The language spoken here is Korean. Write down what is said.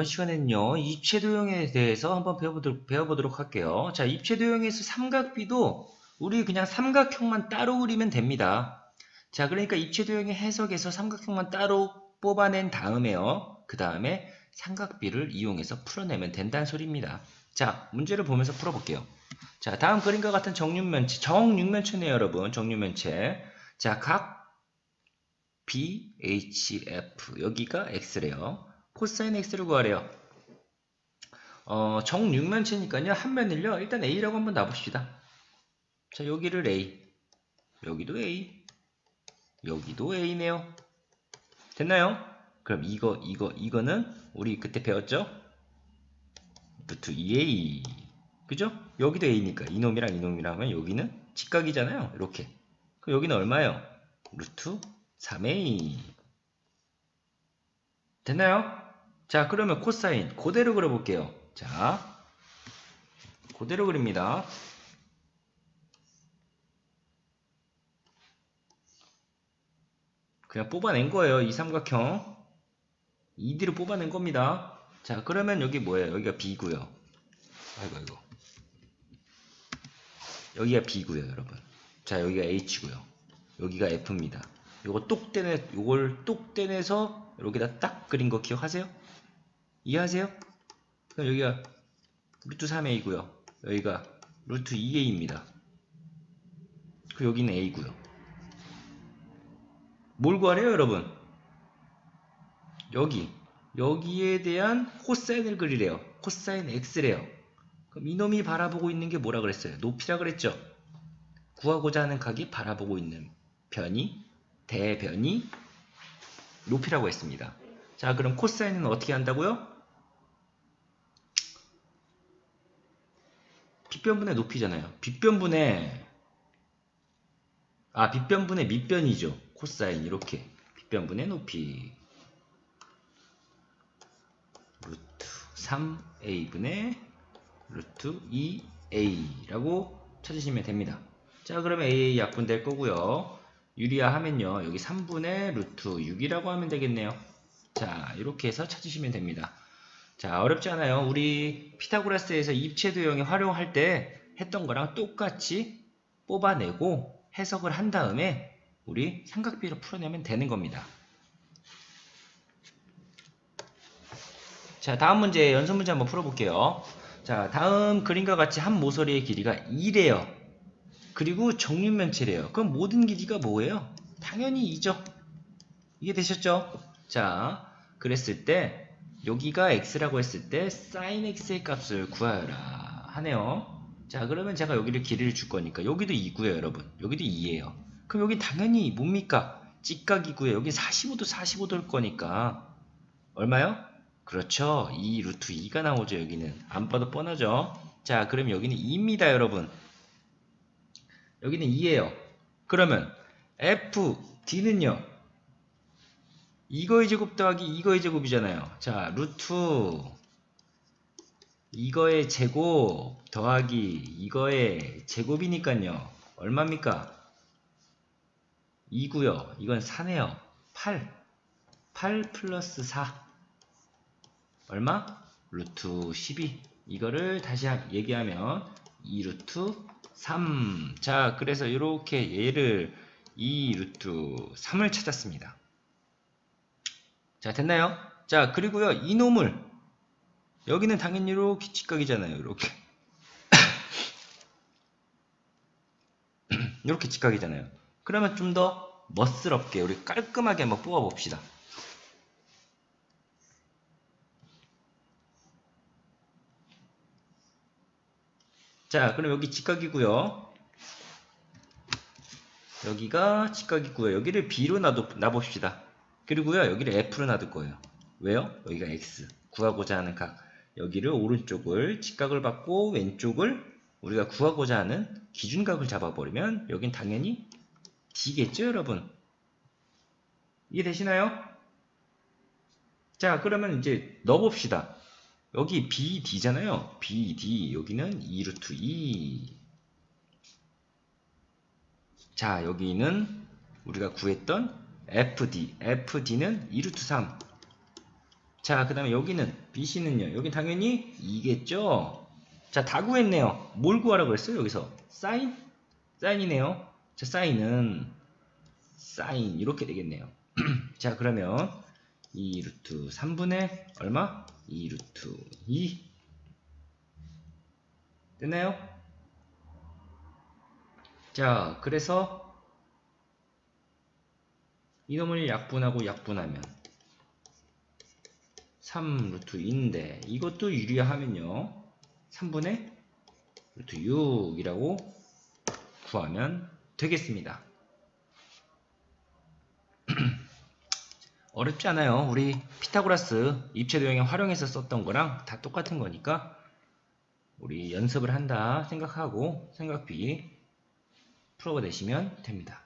이번 시간에는요, 입체 도형에 대해서 한번 배워보도록, 배워보도록 할게요. 자, 입체 도형에서 삼각비도 우리 그냥 삼각형만 따로 그리면 됩니다. 자, 그러니까 입체 도형의 해석에서 삼각형만 따로 뽑아낸 다음에요. 그 다음에 삼각비를 이용해서 풀어내면 된다는 소리입니다. 자, 문제를 보면서 풀어볼게요. 자, 다음 그림과 같은 정육면체, 정육면체네요, 여러분. 정육면체. 자, 각 BHF, 여기가 X래요. 코사인 X를 구하래요. 어, 정육면체니까요. 한 면을요. 일단 A라고 한번 놔봅시다. 자, 여기를 A. 여기도 A. 여기도 A네요. 됐나요? 그럼 이거, 이거, 이거는 우리 그때 배웠죠? 루트 2A. 그죠? 여기도 A니까 이놈이랑 이놈이랑 하면 여기는 직각이잖아요. 이렇게. 그럼 여기는 얼마예요? 루트 3A. 됐나요? 자, 그러면 코사인 그대로 그려볼게요. 자, 그대로 그립니다. 그냥 뽑아낸 거예요. 이 삼각형. 2D로 뽑아낸 겁니다. 자, 그러면 여기 뭐예요? 여기가 B고요. 아이고, 아이고. 여기가 B고요, 여러분. 자, 여기가 H고요. 여기가 F입니다. 요거 똑 떼내, 요걸 똑 떼내서 여기다 딱 그린 거 기억하세요? 이해하세요? 그럼 여기가 루트 3A고요. 여기가 루트 2A입니다. 그 여기는 A고요. 뭘 구하래요, 여러분? 여기 여기에 대한 코사인을 그리래요. 코사인 X래요. 그럼 이놈이 바라보고 있는 게 뭐라 그랬어요? 높이라 그랬죠? 구하고자 하는 각이 바라보고 있는 변이, 대변이 높이라고 했습니다. 자, 그럼 코사인은 어떻게 한다고요? 빗변분의 높이잖아요. 빗변분의 아, 빗변분의 밑변이죠. 코사인 이렇게 빗변분의 높이 루트 3a분의 루트 2a라고 찾으시면 됩니다. 자 그러면 aa 약분될 거고요. 유리화 하면요. 여기 3분의 루트 6이라고 하면 되겠네요. 자 이렇게 해서 찾으시면 됩니다. 자 어렵지 않아요. 우리 피타고라스에서 입체도형에 활용할 때 했던 거랑 똑같이 뽑아내고 해석을 한 다음에 우리 삼각비로 풀어내면 되는 겁니다. 자, 다음 문제 연습 문제 한번 풀어볼게요. 자, 다음 그림과 같이 한 모서리의 길이가 2래요. 그리고 정육면체래요. 그럼 모든 길이가 뭐예요? 당연히 2죠. 이게 되셨죠? 자, 그랬을 때 여기가 x라고 했을 때 sin x의 값을 구하여라 하네요. 자, 그러면 제가 여기를 길이를 줄 거니까 여기도 2고요, 여러분. 여기도 2예요. 그럼 여기 당연히 뭡니까? 직각이고요. 여기 45도 45도일 거니까 얼마요? 그렇죠. 2 루트 2가 나오죠. 여기는 안 봐도 뻔하죠. 자, 그럼 여기는 2입니다, 여러분. 여기는 2예요. 그러면 f d는요. 이거의 제곱 더하기 이거의 제곱이잖아요. 자, 루트 이거의 제곱 더하기 이거의 제곱이니까요. 얼마입니까? 2구요. 이건 4네요. 8. 8 플러스 4. 얼마? 루트 12. 이거를 다시 얘기하면 2 루트 3. 자, 그래서 이렇게 얘를 2 루트 3을 찾았습니다. 자, 됐나요? 자, 그리고요. 이놈을 여기는 당연히 이렇게 직각이잖아요. 이렇게. 이렇게 직각이잖아요. 그러면 좀 더 멋스럽게 우리 깔끔하게 한번 뽑아 봅시다. 자, 그럼 여기 직각이고요. 여기가 직각이고요. 여기를 B로 놔둬, 놔봅시다. 그리고요, 여기를 F로 놔둘 거예요. 왜요? 여기가 X. 구하고자 하는 각. 여기를 오른쪽을 직각을 받고 왼쪽을 우리가 구하고자 하는 기준각을 잡아버리면 여긴 당연히 D겠죠, 여러분? 이해되시나요? 자, 그러면 이제 넣어봅시다. 여기 BD잖아요. BD 여기는 2루트 2 자, 여기는 우리가 구했던 FD FD는 2루트 3 자, 그 다음에 여기는 BC는요. 여기 당연히 2겠죠? 자, 다 구했네요. 뭘 구하라고 했어요? 여기서 사인? 사인이네요. 자, 사인은 사인 이렇게 되겠네요. 자, 그러면 2 루트 3분의 얼마? 2 루트 2 됐나요? 자, 그래서 이놈을 약분하고 약분하면 3 루트 2인데 이것도 유리하면요. 3분의 루트 6이라고 구하면 되겠습니다 어렵지 않아요. 우리 피타고라스 입체 도형에 활용해서 썼던 거랑 다 똑같은 거니까 우리 연습을 한다 생각하고 생각비 풀어내시면 됩니다